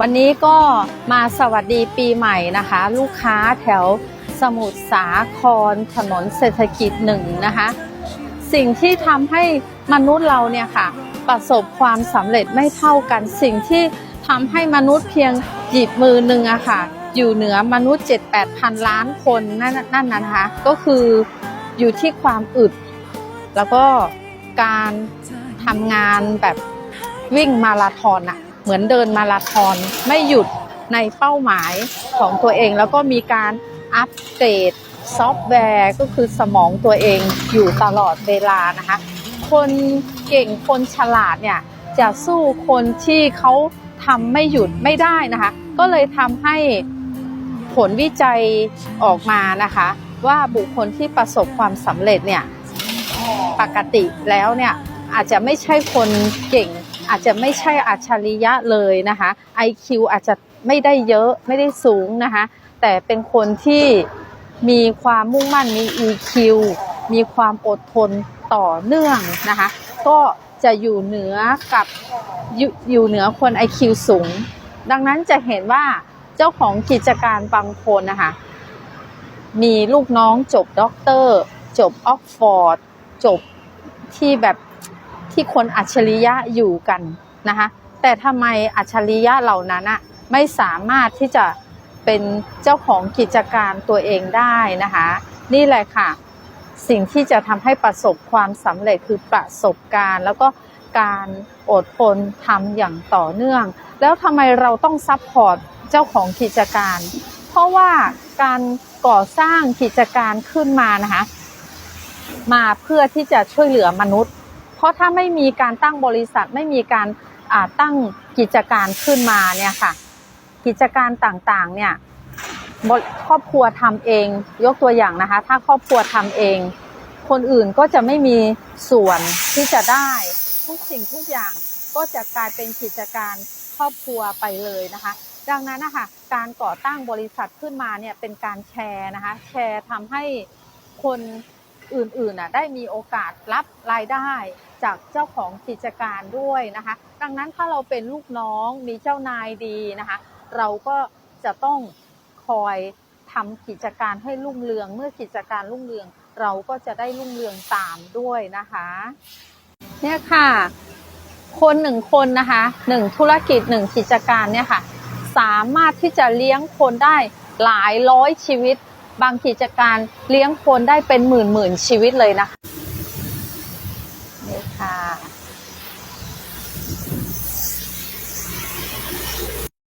วันนี้ก็มาสวัสดีปีใหม่นะคะ ลูกค้าแถวสมุทรสาครถนนเศรษฐกิจหนึ่งนะคะ สิ่งที่ทำให้มนุษย์เราเนี่ยค่ะ ประสบความสำเร็จไม่เท่ากัน สิ่งที่ทำให้มนุษย์เพียงหยิบมือหนึ่งอะค่ะ อยู่เหนือมนุษย์ 7-8พันล้านคนนั่นนั่นนะคะ ก็คืออยู่ที่ความอึด แล้วก็การทำงานแบบวิ่งมาราธอนอะ เหมือนเดินมาราธอนไม่หยุดในเป้าหมายของตัวเอง แล้วก็มีการอัปเกรดซอฟต์แวร์ก็คือสมองตัวเองอยู่ตลอดเวลานะคะ คนเก่งคนฉลาดเนี่ยจะสู้คนที่เขาทำไม่หยุดไม่ได้นะคะ ก็เลยทำให้ผลวิจัยออกมานะคะ ว่าบุคคลที่ประสบความสำเร็จเนี่ยปกติแล้วเนี่ยอาจจะไม่ใช่คนเก่ง อาจจะไม่ใช่อัจฉริยะเลยนะคะ IQ อาจจะไม่ได้เยอะไม่ได้สูงนะคะ แต่เป็นคนที่มีความมุ่งมั่นมี EQ มีความอดทนต่อเนื่องนะคะ ก็จะอยู่เหนือกับอยู่อยู่เหนือคน IQ สูง ดังนั้นจะเห็นว่าเจ้าของกิจการบางคนนะคะ มีลูกน้องจบด็อกเตอร์ จบออกฟอร์ด จบที่แบบ ที่คนอัจฉริยะอยู่กันนะคะแต่ทำไมอัจฉริยะเหล่านั้นอะไม่สามารถที่จะเป็นเจ้าของกิจการตัวเองได้นะคะนี่แหละค่ะ สิ่งที่จะทำให้ประสบความสำเร็จคือประสบการณ์ แล้วก็การอดทนทำอย่างต่อเนื่อง แล้วทำไมเราต้องซัพพอร์ตเจ้าของกิจการ เพราะว่าการก่อสร้างกิจการขึ้นมานะคะมาเพื่อที่จะช่วยเหลือมนุษย์ เพราะถ้าไม่มีการตั้งบริษัทไม่มีการตั้งกิจการขึ้นมาเนี่ยค่ะ กิจการต่างๆเนี่ยครอบครัวทำเอง ยกตัวอย่างนะคะ ถ้าครอบครัวทำเอง คนอื่นก็จะไม่มีส่วนที่จะได้ทุกสิ่งทุกอย่างก็จะกลายเป็นกิจการครอบครัวไปเลยนะคะ ดังนั้นนะคะการก่อตั้งบริษัทขึ้นมาเนี่ยเป็นการแชร์นะคะ แชร์ทำให้คน อื่นๆน่ะได้มีโอกาสรับรายได้จากเจ้าของกิจการด้วยนะคะ ดังนั้นถ้าเราเป็นลูกน้องมีเจ้านายดีนะคะ เราก็จะต้องคอยทำกิจการให้รุ่งเรือง เมื่อกิจการรุ่งเรือง เราก็จะได้รุ่งเรืองตามด้วยนะคะ เนี่ยค่ะ คนหนึ่งคนนะคะหนึ่งธุรกิจหนึ่งกิจการเนี่ยค่ะ สามารถที่จะเลี้ยงคนได้หลายร้อยชีวิต บางกิจการเลี้ยงคนได้เป็นหมื่นหมื่นชีวิตเลยนะคะนี่ค่ะ